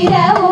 இரவு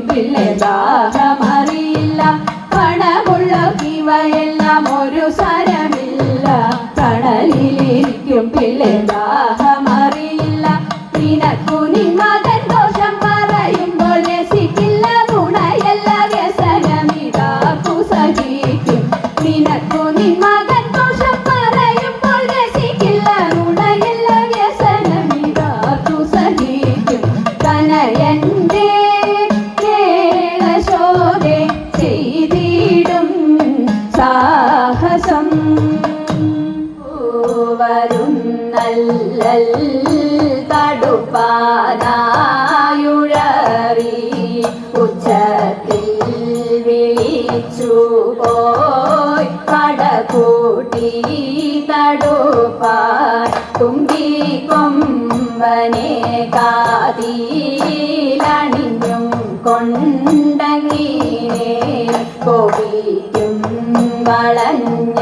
പിള്ളെ ദാഹമറിയില്ല ഇവയെല്ലാം ഒരു സരമില്ല. കടലിലിരിക്കും പിള്ളെ കടകൂട്ടി തടുപ്പാൻ തുമ്പി കൊമ്പനെ കാതിലണിഞ്ഞും കൊണ്ടങ്ങീനെ കോപിക്കും വളഞ്ഞ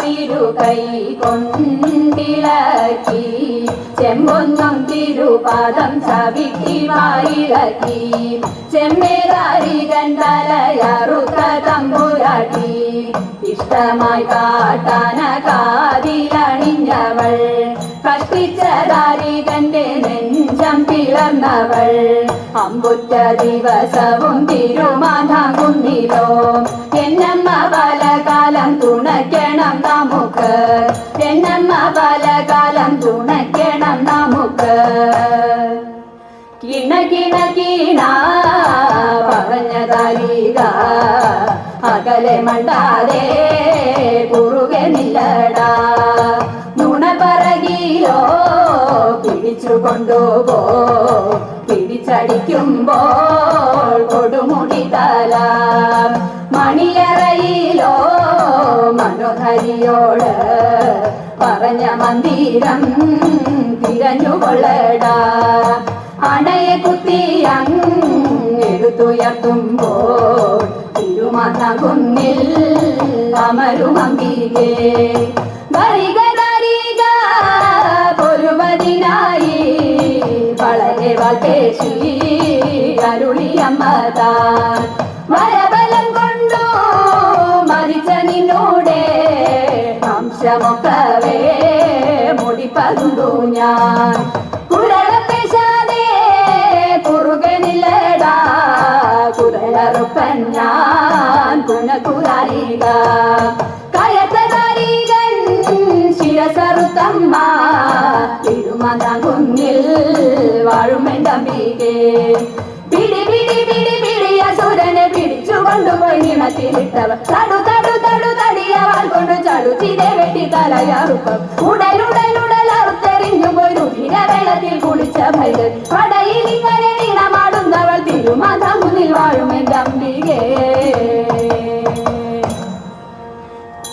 തിരുകൈ കൊണ്ടിളക്കി. ചെമ്പൊന്നും തിരുപാദം ചവിട്ടി വായിളക്കി. ചെമ്മേതാരി കണ്ടലയറുത്ത തമ്പുരാട്ടി. ഇഷ്ടമായി കാട്ടാന കാതിലണിഞ്ഞവൾ. കഷ്ടിച്ചതാരികന്റെ നെഞ്ചം പിളർന്നവൾ. അമ്പുറ്റ ദിവസവും തിരുമാതാകുന്നിലോ. എന്നമ്മ പലകാലം തുണയ്ക്കണം നമുക്ക്. എന്നമ്മ പലകാലം തുണയ്ക്കണം നമുക്ക്. കിണ കിണ കിണ പറഞ്ഞതാരിക. അകലെ മണ്ടാതെ കുറുകെ നില്ലടാ. നുണ പറകിലോ പിടിച്ചു കൊണ്ടുപോ. പിടിച്ചടിക്കുമ്പോൾ കൊടുമുടി തല. മണിയറയിലോ മനോഹരിയോട് പറഞ്ഞ മന്ദിരം തിരഞ്ഞുകൊള്ളടാ. അണയെ കുത്തി അങ്ങെടുത്തുയർത്തുമ്പോൾ തിരുമാത കുന്നിൽ അമരുമങ്കിലേ വരിക വരിക പൊരുവതിനായി വളരെ വാൾപേശി അരുളിയമ്മതാൻ വരബലം കൊണ്ടു മരിച്ച നിന്നോടെ വംശമൊക്കവേ മുടിപ്പതുണ്ടു ഞാൻ. മുത്തമ്മ തിരുമത കുന്നിൽ വാഴുമെൻ തമ്പികേ പിടി പിടി പിടി പിടി അസുരനെ പിടിച്ചു കൊണ്ടുപോയി നിണത്തിലിട്ടവർ. തടു തടു തടു തടിയവാൾ കൊണ്ട് ചടുത്തിനെ വെട്ടി തലയാറുപ്പം. ഉടലുടലുടൽ അറുത്തെറിഞ്ഞു പോയി രുഭിര വെള്ളത്തിൽ കുളിച്ച ഭൈരൻ പടയിൽ ഇങ്ങനെ നീണമാടുന്നവൾ തിരുമത മുന്നിൽ വാഴുമെൻ തമ്പി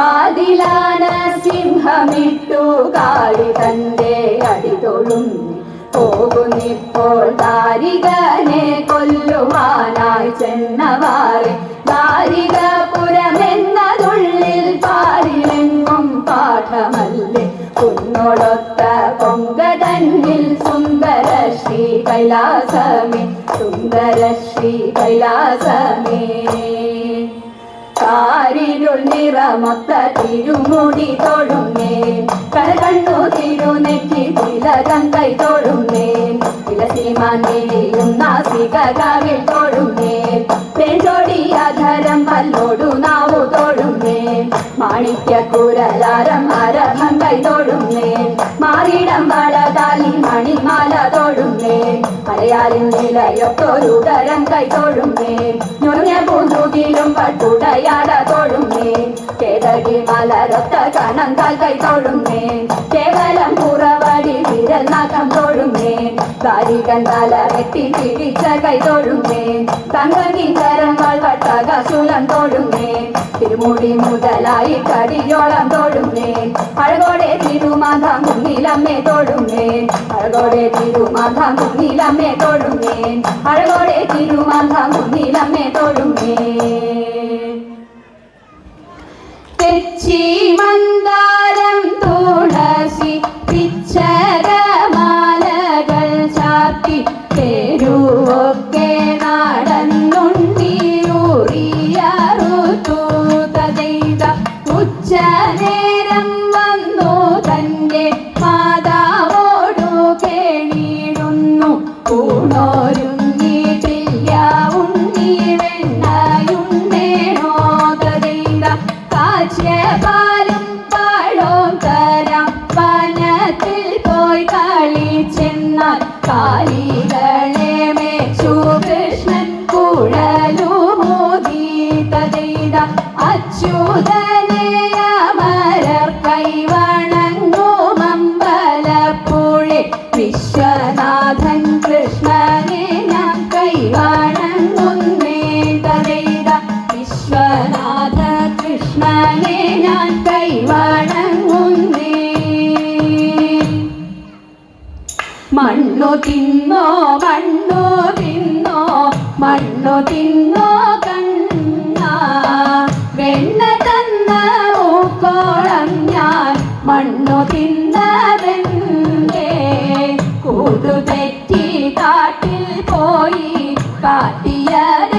കാതിലാന സിംഹമിട്ടു കാളി തന്റെ അടിതൊഴും. പോകുന്നിപ്പോൾ താരികനെ കൊല്ലുവാനായി ചെന്നവാറെ. താരികപുരമെന്നതുള്ളിൽ പാടിലെങ്ങും പാഠമല്ലേ. കുന്നോടൊത്ത പൊങ്കതന്നിൽ സുന്ദര ശ്രീ കൈലാസമേ സുന്ദര ശ്രീ കൈലാസമേ കാരിരുൾ നിറമൊത്ത തിരുമുടി തൊഴുന്നേൻ കരകണ്ണു തിരുനെറ്റി തിലകം കൈ തൊഴുന്നേൻ തിലസീമാനെയും നാസിക തൊഴുന്നേൻ തൊടുന്നേൻ അധരം പല്ലോടു നാവു തൊഴുന്നേൻ മാണിക്യ കുരലാരം അരഭം കൈ തൊടുന്നേൻ മാറിടം വളകാലി മണിമാല തൊടുന്നേൻ മലയാളിൻ നിലയൊക്കൊരുതരം കൈ തൊടുന്നേൻ ഞൊറിഞ്ഞ மயிலும் பட்டுடையாட தொழுமே. கேதகி மலரத்த கணங்கால் கை தொழுமே. கேவலம் புறவடி விரல் நகம் தொழுமே. தாரிகன் தல வெட்டி பிடிச்ச கை தொழுமே. தங்கமின் கரங்கள் வட்டக சுலம் தொழுமே. திருமுடி முதலாய் கடியோளம் தொழுமே. அழகோடே திருமாதம் കുന്നിലമ്മേ തൊഴുമേൻ അഴകോടെ തിരുമാധം നീലമ്മേ തൊഴുമേൻ അഴകോടെ തിരുമാധം നീലമ്മേ തൊഴുമേ തെച്ചി മന്ദാരം തന്ന മൂക്കോളം ഞാൻ മണ്ണു തിന്നതെന്തേ? കൂടു തെറ്റി കാട്ടിൽ പോയി കാട്ടിയതെന്തുണ്ണി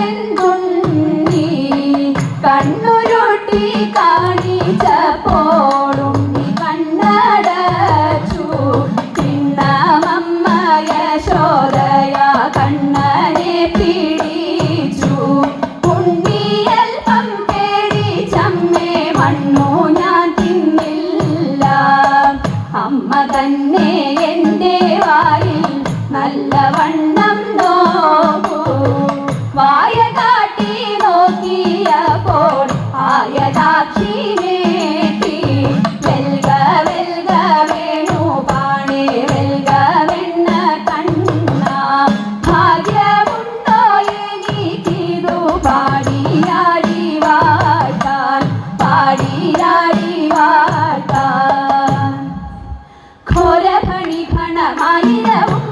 ഫണമായിരവും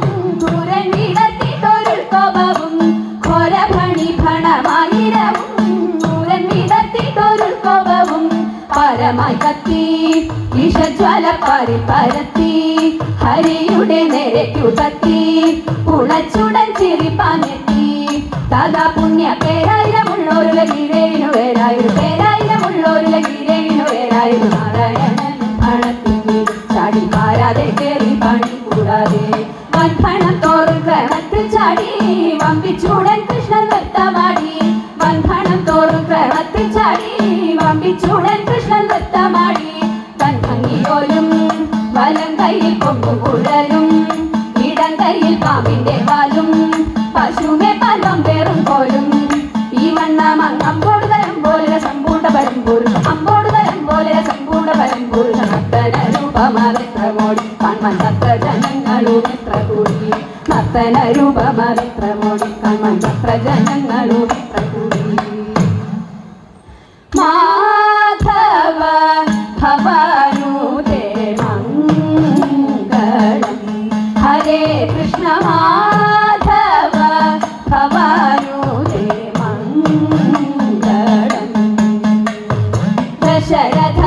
ദൂരനിടത്തിട്ടൊരു കോപവും. ഘോരഫണി ഫണമായിരവും ദൂരനിടത്തിട്ടൊരു പരത്തി ഹരിയുടെ നേരയ്ക്കു കത്തി ചിരി പാഞ്ഞെത്തി സദാ പുണ്യ പേരായിരമുള്ളൊരു ലഗീരേനു വേരായൊരു പേരായിരമുള്ളൊരു ലഗീരേനു വേരായൊരു നാരായണൻ അണത്തിങ്കിൽ ചാടി പാരാതെ ചാടി ചൂടൻ കൃഷ്ണൻ നൃത്തമാടി ബന്ധനം തോറും ക്രമത്തിൽ ചാടി വമ്പിച്ചൂടൻ കൃഷ്ണൻ നൃത്തമാടി കൺഭംഗിയോലും വലം കയ്യിൽ കൊമ്പുകുഴലും ഇടം കയ്യിൽ പാമ്പിന്റെ പാലും പശുവിനെ പന്തം പേറും പോലും. ഈ വണ്ണം അങ്ങോട് തരം പോലെ സമ്പൂർണ പരം പൂർണം അമ്പോട് തരം പോലെ സമ്പൂർണ പരം പൂർണം രൂപമാറി പ്രമോടി കൺമൻ സത്ത ജനങ്ങളും പ്രകൂടി മാധവ ഭവാനുദേ മംഗളം ഹരേ കൃഷ്ണ മാധവ ഭവാനുദേ മംഗളം ദശരഥ